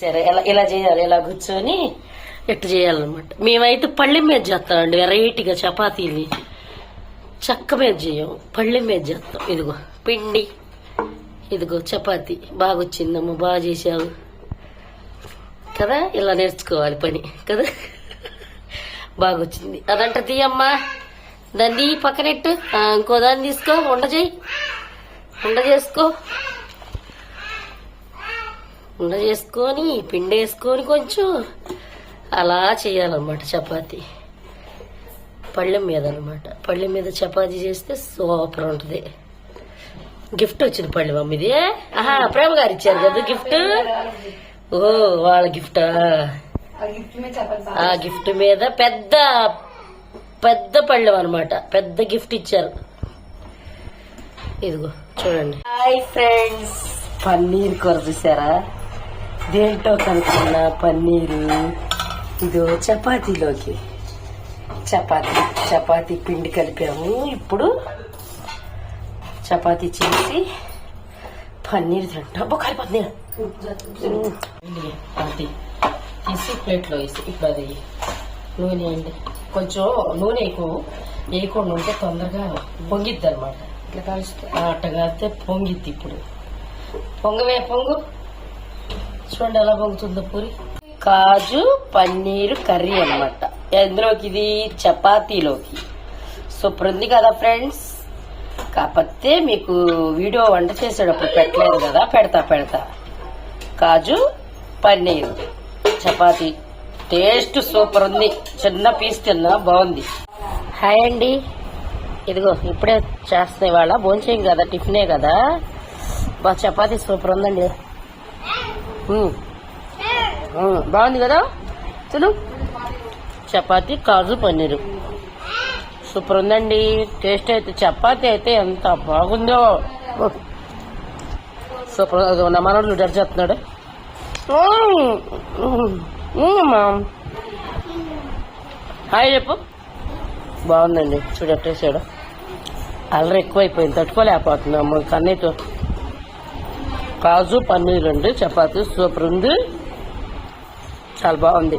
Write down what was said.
సరే ఇలా ఇలా చేయాలి? ఇలా కూర్చొని ఎట్టు చేయాలన్నమాట. మేమైతే పళ్ళెం మీద చేస్తామండి వెరైటీగా చపాతీని చెక్క మీద చేయం. పళ్ళెం మీద చేస్తాం. ఇదిగో పిండి. ఇదిగో చపాతి. బాగా వచ్చిందమ్మ బాగా చేసావు కదా? ఇలా నేర్చుకోవాలి పని. కదా? బాగా వచ్చింది అదంట తీయమ్మా. దాన్ని పక్కనెట్టు ఇంకో దాన్ని తీసుకో. వండ చేయి. ఉండ చేసుకో. ఉండ చేసుకొని పిండి వేసుకొని కొంచెం అలా చేయాలన్నమాట చపాతీ. పళ్ళెం మీద అనమాట పళ్ళెం మీద చపాతీ చేస్తే సూపర్ ఉంటుంది. గిఫ్ట్ వచ్చింది పళ్ళెం అమ్మ ఇది ఆహా ప్రేమ గారు ఇచ్చారు కదా గిఫ్ట్? ఓ వాళ్ళ గిఫ్టా? ఆ గిఫ్ట్ మీద పెద్ద పెద్ద పళ్ళెం అనమాట పెద్ద గిఫ్ట్ ఇచ్చారు. ఇదిగో చూడండి. Hi friends. పన్నీర్ కూర చూసారా? దేంటో కనుక్కున్న పన్నీరు. ఇదో చపాతీలోకి. చపాతీ చపాతీ పిండి కలిపాము. ఇప్పుడు చపాతీ చేసి పన్నీర్ తింటాం అబ్బో కలిపోతుంది అది తీసి ప్లేట్లో వేసి ఇప్పుడు అది నూనె అండి. కొంచెం నూనె ఎక్కువ వేయకుండా ఉంటే తొందరగా పొంగిద్ది అనమాట ఇట్లా కలుస్తే అట్టగా పొంగిద్ది ఇప్పుడు. పొంగవే పొంగు. చూడండి ఎలా పొంగుతుందో పూరి. కాజు పన్నీరు కర్రీ అన్నమాట. ఎందులోకి ఇది చపాతీలోకి. సూపర్ ఉంది కదా ఫ్రెండ్స్. కాకపోతే మీకు వీడియో వంట చేసేటప్పుడు పెట్టలేదు కదా పెడతా పెడతా. కాజు పన్నీరు. చపాతీ. టేస్ట్ సూపర్ ఉంది. చిన్న పీస్ తిన్నా బాగుంది. హాయ్ అండి. ఇదిగో ఇప్పుడే చేస్తే వాళ్ళ భోంచేయం కదా టిఫినే కదా. బా చపాతీ సూపర్ ఉందండి. బాగుంది కదా? తిను. చపాతి కాజు పన్నీరు. సూపర్ ఉందండి టేస్ట్ అయితే చపాతి అయితే ఎంత బాగుందో. సూపర్ అదిగో నా మనోడు డర్ చేస్తున్నాడు. హాయ్ చెప్పు. బాగుందండి. చూడట్టేసాడు అల్లరి ఎక్కువైపోయింది. తట్టుకోలేకపోతున్నాము కన్నీతో కాజు పన్నీర్ అండి చపాతీ సూపర్ ఉంది. చాలా బాగుంది.